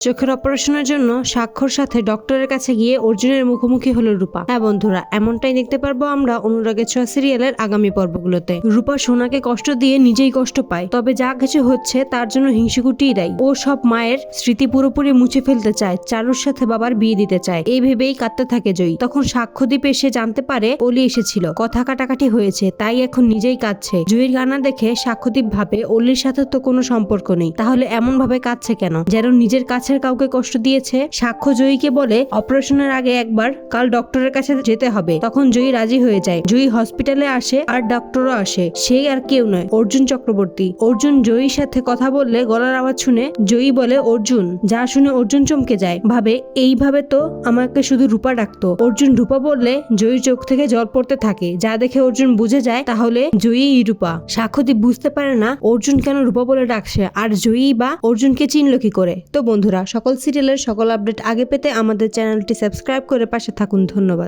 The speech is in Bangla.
চোখের অপারেশনের জন্য স্বাক্ষর সাথে ডক্টরের কাছে গিয়ে অর্জুনের মুখোমুখি হলো রূপা। হ্যাঁ বন্ধুরা, এমনটাই দেখতে পারব আমরা অনুরাগের ছোঁয়া সিরিয়ালের আগামী পর্বগুলোতে। রূপা সোনাকে কষ্ট দিয়ে নিজেই কষ্ট পায়, তবে যা কিছু হচ্ছে তার জন্য হিংসুকুটিই দায়ী। ও সব মায়ের স্মৃতি পুরোপুরি মুছে ফেলতে চায়, চারুর সাথে বাবার বিয়ে দিতে চায়। এই ভেবেই কাঁদতে থাকে জয়ী। তখন সাক্ষ্যদ্বীপ এসে জানতে পারে অলি এসেছিল। কথা কাটাকাটি হয়েছে, তাই এখন নিজেই কাঁদছে। জয়ীর কান্না দেখে সাক্ষ্যদ্বীপ ভাবে, অলির সাথে তো কোনো সম্পর্ক নেই, তাহলে এমন ভাবে কাঁদছে কেন? যেন নিজের কাছের কাউকে কষ্ট দিয়েছে, সাক্ষ্য জয়ীকে বলে অপারেশনের আগে একবার কাল ডক্টরের কাছে যেতে হবে। তখন জয়ী রাজি হয়ে যায়। জয়ী হসপিটালে আসে আর ডক্টরও আসে। সে আর কেউ নয়, অর্জুন চক্রবর্তী। অর্জুন জয়ীর সাথে কথা বললে গলার আওয়াজ শুনে জয়ী বলে, অর্জুন, যা শুনে অর্জুন চমকে যায়। ভাবে, এইভাবে তো আমাকে শুধু রূপা ডাকতো। অর্জুন রূপা বললে, জয়ীর চোখ থেকে জল পড়তে থাকে। যা দেখে অর্জুন বুঝে যায়, তাহলে জয়ী রূপা। সাক্ষ্যদীপ বুঝতে পারে না, অর্জুন কেন রূপা বলে ডাকছে? আর জয়ী বা অর্জুনকে চিনল কি করে? তো বন্ধুরা সকল সিরিয়ালের সকল আপডেট আগে পেতে আমাদের চ্যানেলটি সাবস্ক্রাইব করে পাশে থাকুন। ধন্যবাদ।